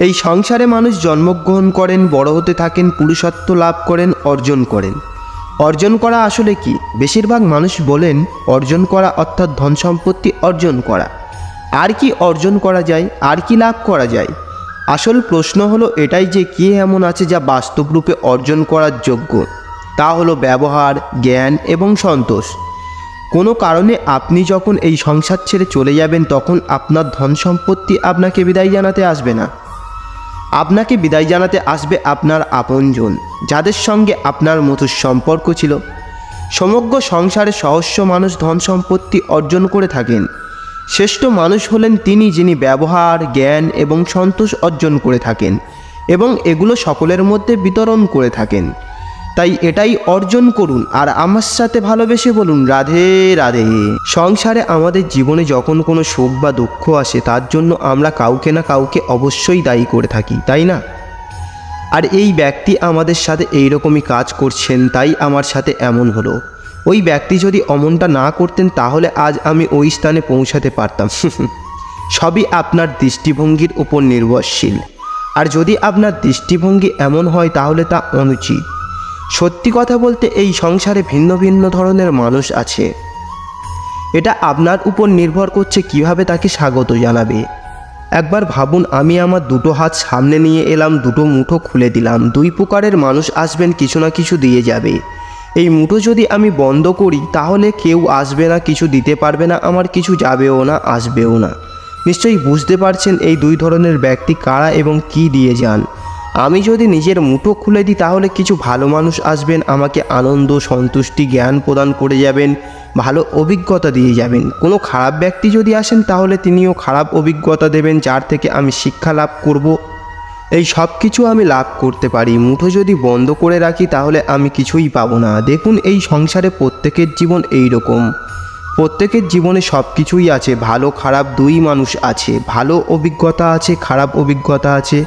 এই সংসারে মানুষ জন্মগ্রহণ করেন, বড় হতে থাকেন, পুরুষত্ব লাভ করেন, অর্জন করেন। অর্জন করা আসলে কি? বেশিরভাগ মানুষ বলেন, অর্জন করা অর্থাৎ ধন সম্পত্তি অর্জন করা। আর কি অর্জন করা যায়? আর কি লাভ করা যায়? আসল প্রশ্ন হলো এটাই যে কি এমন আছে যা বাস্তব রূপে অর্জন করার যোগ্য। তা হলো ব্যবহার, জ্ঞান এবং সন্তোষ। কোনো কারণে আপনি যখন এই সংসার ছেড়ে চলে যাবেন, তখন আপনার ধন সম্পত্তি আপনাকে বিদায় জানাতে আসবে না। আপনাকে বিদায় জানাতে আসবে আপনার আপনজন, যাদের সঙ্গে আপনার মধুর সম্পর্ক ছিল। সমগ্র সংসারে সহস্য মানুষ ধন সম্পত্তি অর্জন করে থাকেন। শ্রেষ্ঠ মানুষ হলেন তিনি যিনি ব্যবহার, জ্ঞান এবং সন্তোষ অর্জন করে থাকেন এবং এগুলো সকলের মধ্যে বিতরণ করে থাকেন। তাই এটাই অর্জন করুন আর আমার সাথে ভালোবেসে বলুন, রাধে রাধে। সংসারে আমাদের জীবনে যখন কোনো শোক বা দুঃখ আসে, তার জন্য আমরা কাউকে না কাউকে অবশ্যই দায়ী করে থাকি, তাই না? আর এই ব্যক্তি আমাদের সাথে এইরকমই কাজ করছেন, তাই আমার সাথে এমন হলো। ওই ব্যক্তি যদি অমনটা না করতেন, তাহলে আজ আমি ওই স্থানে পৌঁছাতে পারতাম। সবই আপনার দৃষ্টিভঙ্গির উপর নির্ভরশীল। আর যদি আপনার দৃষ্টিভঙ্গি এমন হয়, তাহলে তা অনুচিত। সত্যি কথা বলতে এই সংসারে ভিন্ন ভিন্ন ধরনের মানুষ আছে। এটা আপনার উপর নির্ভর করছে কীভাবে তাকে স্বাগত জানাবে। একবার ভাবুন, আমি আমার দুটো হাত সামনে নিয়ে এলাম, দুটো মুঠো খুলে দিলাম, দুই প্রকারের মানুষ আসবেন, কিছু না কিছু দিয়ে যাবে। এই মুঠো যদি আমি বন্ধ করি, তাহলে কেউ আসবে না, কিছু দিতে পারবে না, আমার কিছু যাবেও না, আসবেও না। নিশ্চয়ই বুঝতে পারছেন এই দুই ধরনের ব্যক্তি কারা এবং কি দিয়ে যান। আমি যদি নিজের মুঠো খুলে দিই, তাহলে কিছু ভালো মানুষ আসবেন, আমাকে আনন্দ, সন্তুষ্টি, জ্ঞান প্রদান করে যাবেন, ভালো অভিজ্ঞতা দিয়ে যাবেন। কোনো খারাপ ব্যক্তি যদি আসেন, তাহলে তিনিও খারাপ অভিজ্ঞতা দেবেন, যার থেকে আমি শিক্ষা লাভ করব। এই সব কিছু আমি লাভ করতে পারি। মুঠো যদি বন্ধ করে রাখি, তাহলে আমি কিছুই পাবো না। দেখুন, এই সংসারে প্রত্যেকের জীবন এই রকম প্রত্যেকের জীবনে সব কিছুই আছে। ভালো খারাপ দুই মানুষ আছে। ভালো অভিজ্ঞতা আছে, খারাপ অভিজ্ঞতা আছে।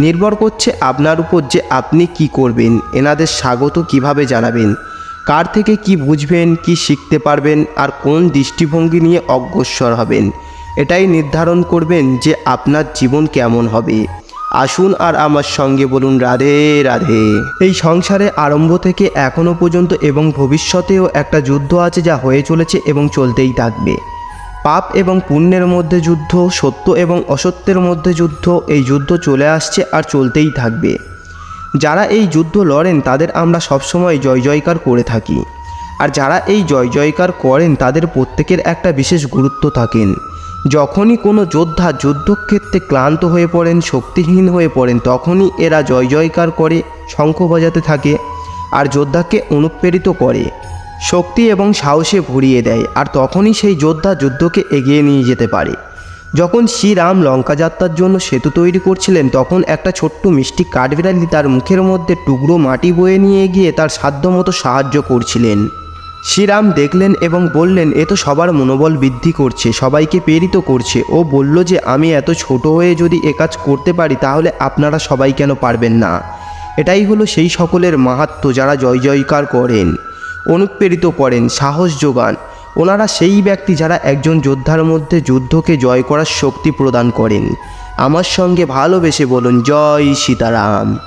নির্ভর করছে আপনার উপর যে আপনি কি করবেন, এনাদের স্বাগত কীভাবে জানাবেন, কার থেকে কি বুঝবেন, কি শিখতে পারবেন, আর কোন দৃষ্টিভঙ্গি নিয়ে অগ্রসর হবেন, এটাই নির্ধারণ করবেন যে আপনার জীবন কেমন হবে। আসুন আর আমার সঙ্গে বলুন, রাধে রাধে। এই সংসারে আরম্ভ থেকে এখনও পর্যন্ত এবং ভবিষ্যতেও একটা যুদ্ধ আছে যা হয়ে চলেছে এবং চলতেই থাকবে। পাপ এবং পুণ্যের মধ্যে যুদ্ধ, সত্য এবং অসত্যের মধ্যে যুদ্ধ, এই যুদ্ধ চলে আসছে আর চলতেই থাকবে। যারা এই যুদ্ধ লড়েন, তাদের আমরা সবসময় জয় জয়কার করে থাকি। আর যারা এই জয় জয়কার করেন, তাদের প্রত্যেকের একটা বিশেষ গুরুত্ব থাকেন। যখনই কোনো যোদ্ধা যুদ্ধক্ষেত্রে ক্লান্ত হয়ে পড়েন, শক্তিহীন হয়ে পড়েন, তখনই এরা জয় জয়কার করে শঙ্খ বাজাতে থাকে, আর যোদ্ধাকে অনুপ্রেরিত করে। শক্তি এবং সাহসে ভরিয়ে দেয়, আর তখনই সেই যোদ্ধা যুদ্ধকে এগিয়ে নিয়ে যেতে পারে। যখন শ্রীরাম লঙ্কা যাত্রার জন্য সেতু তৈরি করছিলেন, তখন একটা ছোট্ট মিষ্টি কাঠবিড়ালি তার মুখের মধ্যে টুকরো মাটি বয়ে নিয়ে গিয়ে তার সাধ্যমতো সাহায্য করছিলেন। শ্রীরাম দেখলেন এবং বললেন, এ তো সবার মনোবল বৃদ্ধি করছে, সবাইকে প্রেরিত করছে। ও বলল যে, আমি এত ছোট হয়ে যদি কাজ করতে পারি, তাহলে আপনারা সবাই কেন পারবেন না? এটাই হলো সেই সকলের মাহাত্ম যারা জয় জয়কার করেন। অনুপ্রেরিত করেন, সাহস যোগান। ওনারা সেই ব্যক্তি যারা একজন যোদ্ধার মধ্যে যুদ্ধকে জয় করার শক্তি প্রদান করেন। আমার সঙ্গে ভালোবেসে বলুন, জয় সীতারাম।